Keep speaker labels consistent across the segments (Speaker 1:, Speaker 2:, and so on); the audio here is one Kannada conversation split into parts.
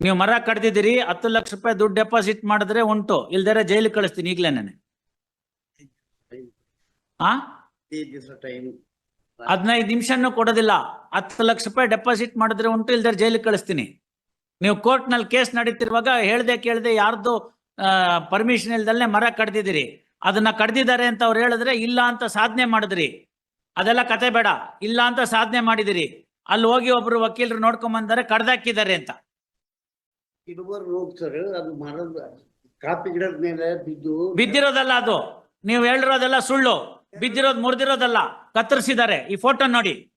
Speaker 1: ನೀವು ಮರ ಕಡ್ದಿದ್ದೀರಿ, ಹತ್ತು ಲಕ್ಷ ರೂಪಾಯಿ ದುಡ್ಡು ಡೆಪಾಸಿಟ್ ಮಾಡಿದ್ರೆ ಉಂಟು. ಇಲ್ದರೆ ಜೈಲಿಗೆ ಕಳಿಸ್ತೀನಿ ಈಗಲೇ ನಾನು. ಆ? ಹದಿನೈದು ನಿಮಿಷನೂ ಕೊಡೋದಿಲ್ಲ. ಹತ್ತು ಲಕ್ಷ ರೂಪಾಯಿ ಡೆಪಾಸಿಟ್ ಮಾಡಿದ್ರೆ ಉಂಟು ಇಲ್ದರೆ ಜೈಲಿಗೆ ಕಳಿಸ್ತೀನಿ. ನೀವು ಕೋರ್ಟ್ನಲ್ಲಿ ಕೇಸ್ ನಡೀತಿರುವಾಗ ಹೇಳ್ದೆ ಕೇಳ್ದೆ ಯಾರ್ದು ಪರ್ಮಿಷನ್ ಇಲ್ದಲ್ಲೇ ಮರ ಕಡ್ದಿದ್ದೀರಿ. ಅದನ್ನ ಕಡ್ದಿದ್ದಾರೆ ಅಂತ ಅವ್ರು ಹೇಳಿದ್ರೆ ಇಲ್ಲ ಅಂತ ಸಾಧನೆ ಮಾಡಿದ್ರಿ. ಅದೆಲ್ಲ ಕತೆ ಬೇಡ. ಇಲ್ಲ ಅಂತ ಸಾಧನೆ ಮಾಡಿದಿರಿ ಅಲ್ಲಿ ಹೋಗಿ ಒಬ್ರು ವಕೀಲರು ನೋಡ್ಕೊಂಡ್ ಬಂದಾರೆ ಕಡ್ದಾಕಿದ್ದಾರೆ ಅಂತ.
Speaker 2: ಇಡುವರು ಹೋಗ್ತಾರೆ ಅದು ಮರದ ಕಾಫಿ ಗಿಡದ ಮೇಲೆ ಬಿದ್ದು
Speaker 1: ಬಿದ್ದಿರೋದಲ್ಲ ಅದು. ನೀವು ಹೇಳಿರೋದೆಲ್ಲ ಸುಳ್ಳು. ಬಿದ್ದಿರೋದು ಮುರಿದಿರೋದಲ್ಲ. ಕತ್ತರಿಸಿದ್ದಾರೆ. ಈ ಫೋಟೋ ನೋಡಿ.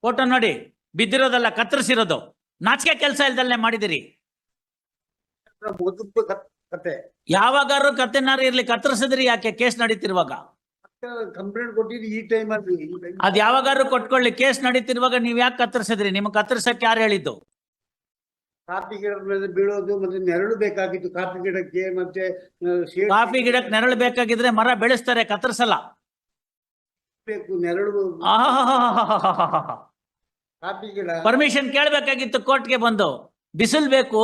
Speaker 1: ಫೋಟೋ ನೋಡಿ. ಬಿದ್ದಿರೋದಲ್ಲ ಕತ್ತರಿಸಿರೋದು. ನಾಚಿಕೆ ಕೆಲಸ ಇಲ್ದಲ್ಲೇ ಮಾಡಿದಿರಿ
Speaker 2: ಕತ್-
Speaker 1: ಯಾವಾಗಾರು ಕತ್ತೆನಾರು ಇರ್ಲಿ ಕತ್ತರಿಸಿದ್ರಿ ಯಾಕೆ? ಕೇಸ್ ನಡೀತಿರುವಾಗ.
Speaker 2: ಕಂಪ್ಲೇಂಟ್ ಕೊಟ್ಟಿದ್ದು ಈ ಟೈಮಲ್ಲಿ
Speaker 1: ಅದ್ ಯಾವಾಗಾರು ಕೊಟ್ಕೊಳ್ಳಿ. ಕೇಸ್ ನಡೀತಿರುವಾಗ ನೀವ್ ಯಾಕೆ ಕತ್ತರಿಸಿದ್ರಿ? ನಿಮ್ಗೆ ಕತ್ತರಿಸಕ್ಕೆ ಯಾರು ಹೇಳಿದ್ದು?
Speaker 2: ಕಾಫಿ ಗಿಡ ಬೀಳೋದು ಮತ್ತೆ ನೆರಳು ಬೇಕಾಗಿತ್ತು. ಕಾಫಿ ಗಿಡಕ್ಕೆ ಮತ್ತೆ
Speaker 1: ಕಾಫಿ ಗಿಡಕ್ಕೆ ನೆರಳು ಬೇಕಾಗಿದ್ರೆ ಮರ ಬೆಳೆಸ್ತಾರೆ ಕತ್ತರಿಸಲ್ಲ.
Speaker 2: ಬೇಕು ನೆರಳು. ಕಾಫಿ ಗಿಡ.
Speaker 1: ಪರ್ಮಿಷನ್ ಕೇಳ್ಬೇಕಾಗಿತ್ತು ಕೋರ್ಟ್ಗೆ ಬಂದು. ಬಿಸಿಲು ಬೇಕು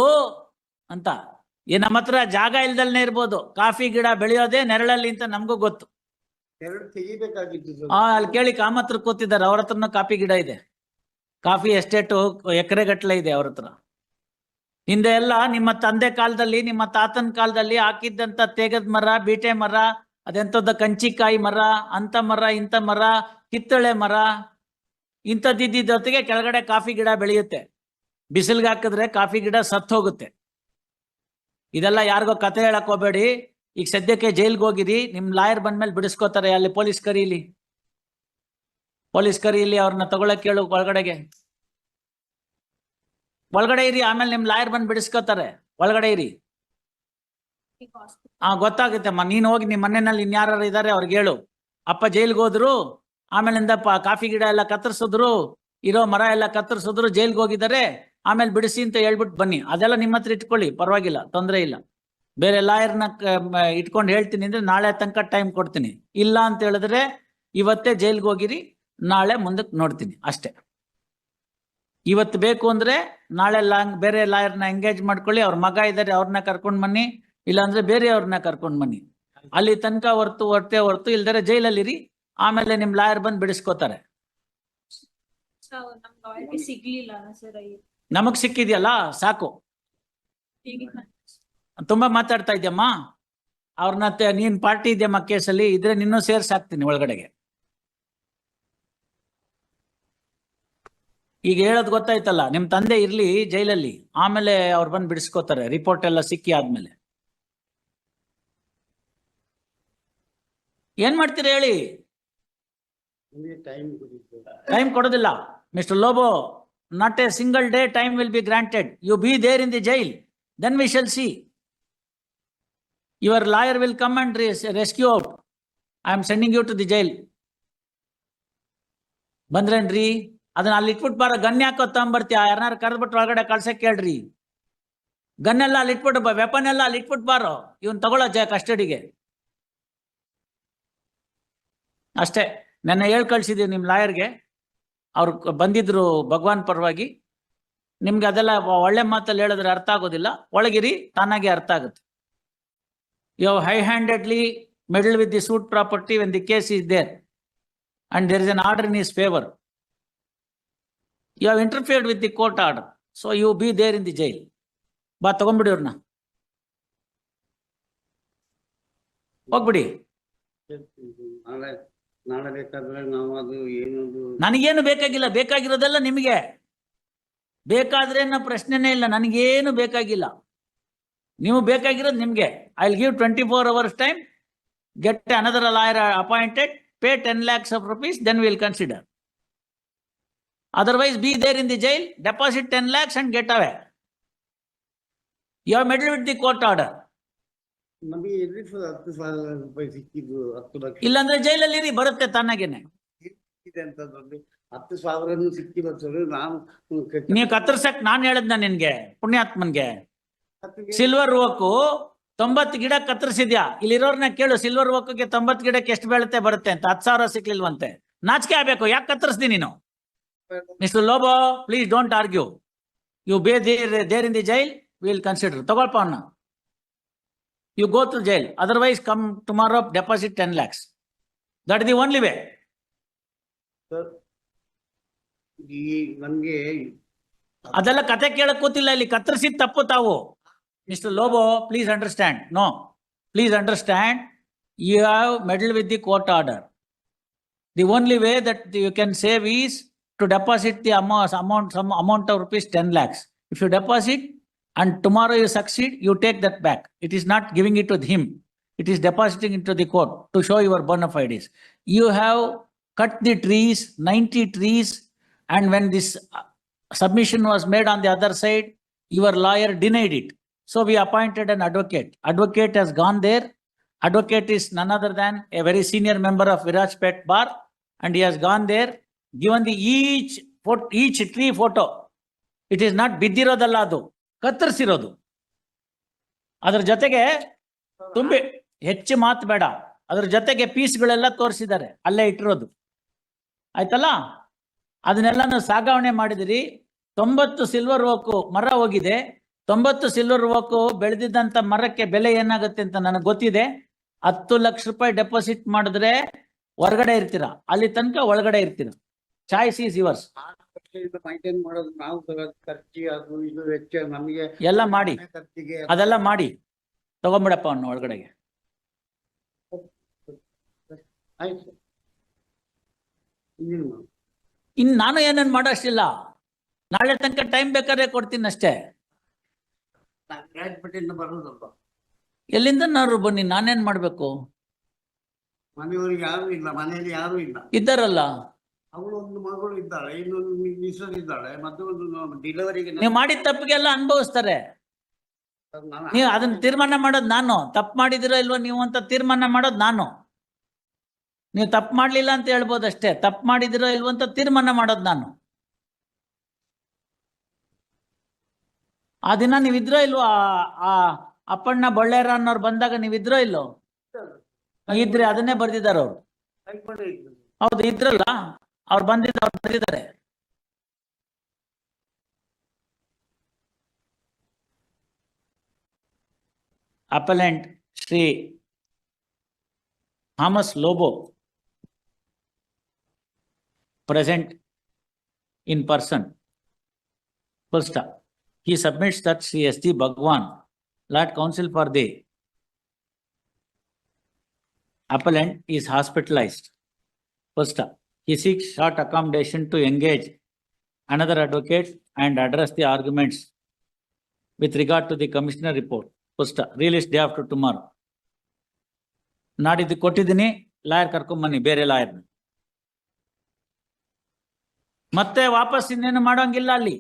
Speaker 1: ಅಂತ. ಈ ನಮ್ಮ ಹತ್ರ ಜಾಗ ಇಲ್ದಲ್ನೇ ಇರ್ಬೋದು. ಕಾಫಿ ಗಿಡ ಬೆಳೆಯೋದೇ ನೆರಳಲ್ಲಿ ಅಂತ ನಮಗೂ ಗೊತ್ತು. ಆ ಅಲ್ಲಿ ಕೇಳಿ ಕಾಮತ್ರ ಕೂತಿದ್ದಾರೆ. ಅವ್ರ ಹತ್ರನೂ ಕಾಫಿ ಗಿಡ ಇದೆ. ಕಾಫಿ ಎಸ್ಟೇಟು ಎಕರೆ ಗಟ್ಟಲೆ ಇದೆ ಅವ್ರ ಹತ್ರ. ಹಿಂದೆ ಎಲ್ಲ ನಿಮ್ಮ ತಂದೆ ಕಾಲದಲ್ಲಿ, ನಿಮ್ಮ ತಾತನ ಕಾಲದಲ್ಲಿ ಹಾಕಿದ್ದಂತ ತೇಗದ ಮರ, ಬೀಟೆ ಮರ, ಅದೆಂಥದ್ದು ಕಂಚಿಕಾಯಿ ಮರ, ಅಂತ ಮರ, ಇಂಥ ಮರ, ಕಿತ್ತಳೆ ಮರ ಇಂಥದ್ದಿದ್ದೊತ್ತಿಗೆ ಕೆಳಗಡೆ ಕಾಫಿ ಗಿಡ ಬೆಳೆಯುತ್ತೆ. ಬಿಸಿಲ್ಗೆ ಹಾಕಿದ್ರೆ ಕಾಫಿ ಗಿಡ ಸತ್ತು ಹೋಗುತ್ತೆ. ಇದೆಲ್ಲ ಯಾರಿಗೋ ಕತೆ ಹೇಳಕ್ ಹೋಗ್ಬೇಡಿ. ಈಗ ಸದ್ಯಕ್ಕೆ ಜೈಲ್ಗೆ ಹೋಗಿರಿ, ನಿಮ್ ಲಾಯರ್ ಬಂದ್ಮೇಲೆ ಬಿಡಿಸ್ಕೋತಾರೆ ಅಲ್ಲಿ ಪೊಲೀಸ್ ಕರೀಲಿ. ಪೊಲೀಸ್ ಕರೀಲಿ ಅವ್ರನ್ನ ತಗೊಳಕ್ ಕೇಳು ಒಳಗಡೆಗೆ. ಒಳಗಡೆ ಇರಿ, ಆಮೇಲೆ ನಿಮ್ ಲಾಯರ್ ಬಂದ್ ಬಿಡಿಸ್ಕೋತಾರೆ. ಒಳಗಡೆ ಇರಿ. ಹಾ ಗೊತ್ತಾಗುತ್ತಮ್ಮ ನೀನ್ ಹೋಗಿ ನಿಮ್ ಮನೆಯಲ್ಲಿ ಇನ್ಯಾರು ಇದಾರೆ ಅವ್ರಿಗೆ ಹೇಳು. ಅಪ್ಪ ಜೈಲ್ಗೆ ಹೋದ್ರು, ಆಮೇಲಿಂದ ಕಾಫಿ ಗಿಡ ಎಲ್ಲ ಕತ್ತರಿಸಿದ್ರು, ಇರೋ ಮರ ಎಲ್ಲ ಕತ್ತರಿಸಿದ್ರು, ಜೈಲ್ಗೆ ಹೋಗಿದ್ದಾರೆ, ಆಮೇಲೆ ಬಿಡಿಸಿ ಅಂತ ಹೇಳ್ಬಿಟ್ಟು ಬನ್ನಿ. ಅದೆಲ್ಲ ನಿಮ್ಮ ಹತ್ರ ಇಟ್ಕೊಳ್ಳಿ, ಪರವಾಗಿಲ್ಲ, ತೊಂದರೆ ಇಲ್ಲ. ಬೇರೆ ಲಾಯರ್ನ ಇಟ್ಕೊಂಡು ಹೇಳ್ತೀನಿ ಅಂದ್ರೆ ನಾಳೆ ತನಕ ಟೈಮ್ ಕೊಡ್ತೀನಿ. ಇಲ್ಲ ಅಂತ ಹೇಳಿದ್ರೆ ಇವತ್ತೇ ಜೈಲ್ಗೆ ಹೋಗಿರಿ, ನಾಳೆ ಮುಂದಕ್ಕೆ ನೋಡ್ತೀನಿ. ಅಷ್ಟೇ. ಇವತ್ತು ಬೇಕು ಅಂದ್ರೆ ನಾಳೆ ಲಾಂಗ್ ಬೇರೆ ಲಾಯರ್ನ ಎಂಗೇಜ್ ಮಾಡ್ಕೊಳ್ಳಿ ಅವ್ರ ಮಗ ಇದ್ದಾರೆ ಅವ್ರನ್ನ ಕರ್ಕೊಂಡ್ ಬನ್ನಿ ಇಲ್ಲಾಂದ್ರೆ ಬೇರೆಯವ್ರನ್ನ ಕರ್ಕೊಂಡ್ ಬನ್ನಿ. ಅಲ್ಲಿ ತನಕ ಹೊರ್ತು ಹೊರ್ತೆ ಹೊರ್ತು ಇಲ್ದರೆ ಜೈಲಲ್ಲಿರಿ ಆಮೇಲೆ ನಿಮ್ ಲಾಯರ್ ಬಂದು ಬಿಡಿಸ್ಕೋತಾರೆ. ನಮಗ್ ಸಿಕ್ಕಿದ್ಯಲ್ಲ ಸಾಕು. ತುಂಬಾ ಮಾತಾಡ್ತಾ ಇದ್ಯಮ್ಮ. ಅವ್ರನ್ನ ನೀನ್ ಪಾರ್ಟಿ ಇದೆಯಮ್ಮ ಕೇಸಲ್ಲಿ ಇದ್ರೆ ನಿನ್ನೂ ಸೇರ್ಸಾಕ್ತೀನಿ ಒಳಗಡೆಗೆ. ಈಗ ಹೇಳೋದ್ ಗೊತ್ತಾಯ್ತಲ್ಲ ನಿಮ್ ತಂದೆ ಇರ್ಲಿ ಜೈಲಲ್ಲಿ ಆಮೇಲೆ ಅವ್ರು ಬಂದು ಬಿಡಿಸ್ಕೋತಾರೆ ರಿಪೋರ್ಟ್ ಎಲ್ಲ ಸಿಕ್ಕಿ ಆದ್ಮೇಲೆ. ಏನ್ ಮಾಡ್ತೀರಾ ಹೇಳಿ?
Speaker 2: ಟೈಮ್
Speaker 1: ಕೊಡೋದಿಲ್ಲ. Mister Lobo not a single day time will be granted you be there in the jail then we shall see your lawyer will come and rescue out I am sending you to the jail ಬಂದ್ರೇನ್ರಿ? ಅದನ್ನ ಅಲ್ಲಿ ಇಟ್ಬಿಟ್ಟು ಬಾರ, ಗನ್ ಯಾಕೋ ತಗೊಂಬರ್ತೀಯ? ಯಾರನ್ನಾರು ಕರೆದ್ಬಿಟ್ಟು ಒಳಗಡೆ ಕಳ್ಸಕ್ ಕೇಳ್ರಿ. ಗನ್ ಎಲ್ಲ ಅಲ್ಲಿ ಇಟ್ಬಿಟ್ಟು ವೆಪನ್ ಎಲ್ಲ ಅಲ್ಲಿ ಇಟ್ಬಿಟ್ಟು ಬಾರೋ. ಇವನ್ ತಗೊಳ್ಳೋ ಜಯ ಕಸ್ಟಡಿಗೆ. ಅಷ್ಟೇ. ನನ್ನ ಹೇಳ್ ಕಳ್ಸಿದೀವಿ ನಿಮ್ ಲಾಯರ್ಗೆ. ಅವ್ರು ಬಂದಿದ್ರು ಭಗವಾನ್ ಪರವಾಗಿ. ನಿಮ್ಗೆ ಅದೆಲ್ಲ ಒಳ್ಳೆ ಮಾತಲ್ಲಿ ಹೇಳಿದ್ರೆ ಅರ್ಥ ಆಗೋದಿಲ್ಲ. ಒಳಗಿರಿ, ತಾನಾಗೆ ಅರ್ಥ ಆಗುತ್ತೆ. You high handedly meddle with the suit property when the case is there. And there is an order in his favour. You have interfered with the court order so you be there in the jail ಬಾ ತಗೊಂಡ್ಬಿಡಿ ಅವ್ರನ್ನ ಹೋಗ್ಬಿಡಿ. ನನಗೇನು ಬೇಕಾಗಿಲ್ಲ. ಬೇಕಾಗಿರೋದೆಲ್ಲ ನಿಮಗೆ. ಬೇಕಾದ್ರೆ ಪ್ರಶ್ನೆನೇ ಇಲ್ಲ. ನನಗೇನು ಬೇಕಾಗಿಲ್ಲ. ನೀವು ಬೇಕಾಗಿರೋದು ನಿಮಗೆ. I will give twenty four hours time get another lawyer appointed pay ten lakhs of rupees then will consider otherwise be there in the jail deposit ten lakhs and get
Speaker 2: ನಮಗೆ ಎಲ್ಲಿ ಸ- ಹತ್ತು ಸಾವಿರ ರೂಪಾಯಿ ಸಿಕ್ಕಿದ್ದು ಹತ್ತು ಲಕ್ಷ?
Speaker 1: ಇಲ್ಲಾಂದ್ರೆ ಜೈಲಲ್ಲಿ ಬರುತ್ತೆ ತಾನಾಗೇನೆ
Speaker 2: ಇದೆ ಅಂತಂದ್ರೆ ಹತ್ತು ಸಾವಿರನು ಸಿಕ್ಕಿಲ್ಲ ಸರ್ ನಾವು ಕ-
Speaker 1: ನೀವು ಕತ್ತರ್ಸಕ್ ನಾನ್ ಹೇಳದ್ನ ನಿನ್ಗೆ ಪುಣ್ಯಾತ್ಮನ್ಗೆ.
Speaker 2: ಕತ್ತಿಗೆ
Speaker 1: ಸಿಲ್ವರ್ ಓಕು ತೊಂಬತ್ತು ಗಿಡ ಕತ್ತರಿಸಿದ್ಯಾ? ಇಲ್ಲಿರೋರ್ನ ಕೇಳು ಸಿಲ್ವರ್ ಓಕ್ಗೆ ತೊಂಬತ್ತು ಗಿಡಕ್ಕೆ ಎಷ್ಟು ಬೆಳತೆ ಬರುತ್ತೆ ಅಂತ. ಹತ್ತು ಸಾವಿರ ಸಿಕ್ಲಿಲ್ವಂತೆ. ನಾಚಿಕೆ ಆಗ್ಬೇಕು ಯಾಕೆ ಕತ್ತರಿಸ್ದಿ ನೀನು? Mister Lobo please don't argue you be there there in the jail will consider ತಗೊಳ್ಪ ಅವನ್ನ you go to jail otherwise come tomorrow deposit ten lakhs that the only way
Speaker 2: ಈ ನನ್ಗೆ
Speaker 1: ಅದೆಲ್ಲ ಕತೆ ಕೇಳಕ್ ಕೂತಿಲ್ಲ. ಇಲ್ಲಿ ಕತ್ತರಿಸಿದ ತಪ್ಪು ತಾವು. Mister Lobo please understand no please understand you have meddle with the court order the only way that you can save is to deposit the amount, some amount of rupees 10 lakhs. If you deposit and tomorrow you succeed, you take that back. It is not giving it to him. It is depositing into the court to show your bona fides. You have cut the trees, 90 trees, and when this uh, submission was made on the other side, your lawyer denied it. So we appointed an advocate. Advocate has gone there. Advocate is none other than a very senior member of Virajpet Bar, and he has gone there given the each photo, each tree photo. It is not ಬಿದ್ದಿರೋದಲ್ಲ ಅದು ಕತ್ತರಿಸಿರೋದು. ಅದ್ರ ಜೊತೆಗೆ ತುಂಬಿ ಹೆಚ್ಚು ಮಾತು ಬೇಡ. ಅದ್ರ ಜೊತೆಗೆ ಪೀಸ್ಗಳೆಲ್ಲ ತೋರಿಸಿದ್ದಾರೆ ಅಲ್ಲೇ ಇಟ್ಟಿರೋದು. ಆಯ್ತಲ್ಲ? ಅದನ್ನೆಲ್ಲ ಸಾಗಾವಣೆ ಮಾಡಿದಿರಿ. ತೊಂಬತ್ತು ಸಿಲ್ವರ್ ಓಕು ಮರ ಹೋಗಿದೆ. ತೊಂಬತ್ತು ಸಿಲ್ವರ್ ಓಕು ಬೆಳೆದಿದ್ದಂತ ಮರಕ್ಕೆ ಬೆಲೆ ಏನಾಗುತ್ತೆ ಅಂತ ನನಗೆ ಗೊತ್ತಿದೆ. ಹತ್ತು ಲಕ್ಷ ರೂಪಾಯಿ ಡೆಪಾಸಿಟ್ ಮಾಡಿದ್ರೆ ಹೊರಗಡೆ ಇರ್ತೀರ? ಅಲ್ಲಿ ತನಕ ಒಳಗಡೆ ಇರ್ತೀರ? ಚಾಯ್ಸ್ ಈಸ್ ಯುವರ್ಸ್
Speaker 2: ಮೈಂಟೈನ್ ಮಾಡೋದು ನಾವು ಖರ್ಚಿ ಅದು ಇದು ವೆಚ್ಚ ನಮಗೆ
Speaker 1: ಎಲ್ಲ ಮಾಡಿ.
Speaker 2: ಖರ್ಚಿಗೆ
Speaker 1: ಅದೆಲ್ಲ ಮಾಡಿ. ತಗೊಂಬಿಡಪ್ಪ ಅವನು ಒಳಗಡೆಗೆ.
Speaker 2: ಆಯ್ತು ಇನ್ನೇನು?
Speaker 1: ಇನ್ ನಾನು ಏನೇನ್ ಮಾಡೋಷ್ಟಿಲ್ಲ. ನಾಳೆ ತನಕ ಟೈಮ್ ಬೇಕಾದ್ರೆ ಕೊಡ್ತೀನಿ ಅಷ್ಟೇ.
Speaker 2: ಬರೋದಲ್ವಾ?
Speaker 1: ಎಲ್ಲಿಂದ ನಾನು ಬನ್ನಿ ನಾನೇನ್ ಮಾಡ್ಬೇಕು?
Speaker 2: ಮನೆಯವ್ರಿಗೆ ಯಾರು ಇಲ್ಲ ಮನೆಯಲ್ಲಿ ಯಾರು ಇಲ್ಲ.
Speaker 1: ಇದ್ದಾರಲ್ಲ.
Speaker 2: ಅವಳು ಒಂದು ಮಗಳು ಇದ್ದಾಳೆ ಇನ್ನೊಂದು ಮಿಸಸ್ ಇದ್ದಾಳೆ ಮತ್ತೆ ಒಂದು ಡಿಲಿವರಿಗೆ
Speaker 1: ನೀವು ಮಾಡಿದ ತಪ್ಪಿಗೆಲ್ಲ ಅನುಭವಿಸ್ತಾರೆ. ನೀವು ಅದನ್ನ ತೀರ್ಮಾನ ಮಾಡೋದು ನಾನು. ತಪ್ಪು ಮಾಡಿದಿರೋ ಇಲ್ವೋ ನೀವು ಅಂತ ತೀರ್ಮಾನ ಮಾಡೋದು ನಾನು. ನೀವು ತಪ್ಪು ಮಾಡ್ಲಿಲ್ಲ ಅಂತ ಹೇಳ್ಬೋದು ಅಷ್ಟೇ. ತಪ್ಪು ಮಾಡಿದಿರೋ ಇಲ್ವೋ ಅಂತ ತೀರ್ಮಾನ ಮಾಡೋದು ನಾನು. ಆ ದಿನ ನೀವಿದ್ರೋ ಇಲ್ವೋ? ಆ- ಆ ಅಪ್ಪಣ್ಣ ಬಳ್ಳೇರ ಅನ್ನೋರು ಬಂದಾಗ ನೀವಿದ್ರೋ ಇಲ್ಲೋ? ಇದ್ರೆ ಅದನ್ನೇ ಬರ್ದಿದ್ದಾರೆ ಅವ್ರು ಹೌದು ಇದ್ರಲ್ಲ? और बंद इधर इधर है। Appellant Shri Thomas Lobo present in person. First he submits that Shri S D Bhagwan lot counsel for the appellant is hospitalised first off he seeks short accommodation to engage another advocate and address the arguments with regard to the commissioner report. First release day after tomorrow ನಾಡಿದ್ದು ಕೊಟ್ಟಿದ್ದೀನಿ ಲಾಯರ್ ಕರ್ಕೊಂಬನ್ನಿ ಬೇರೆ ಲಾಯರ್ನ ಮತ್ತೆ ವಾಪಸ್ ಇನ್ನೇನು ಮಾಡೋಂಗಿಲ್ಲ ಅಲ್ಲಿ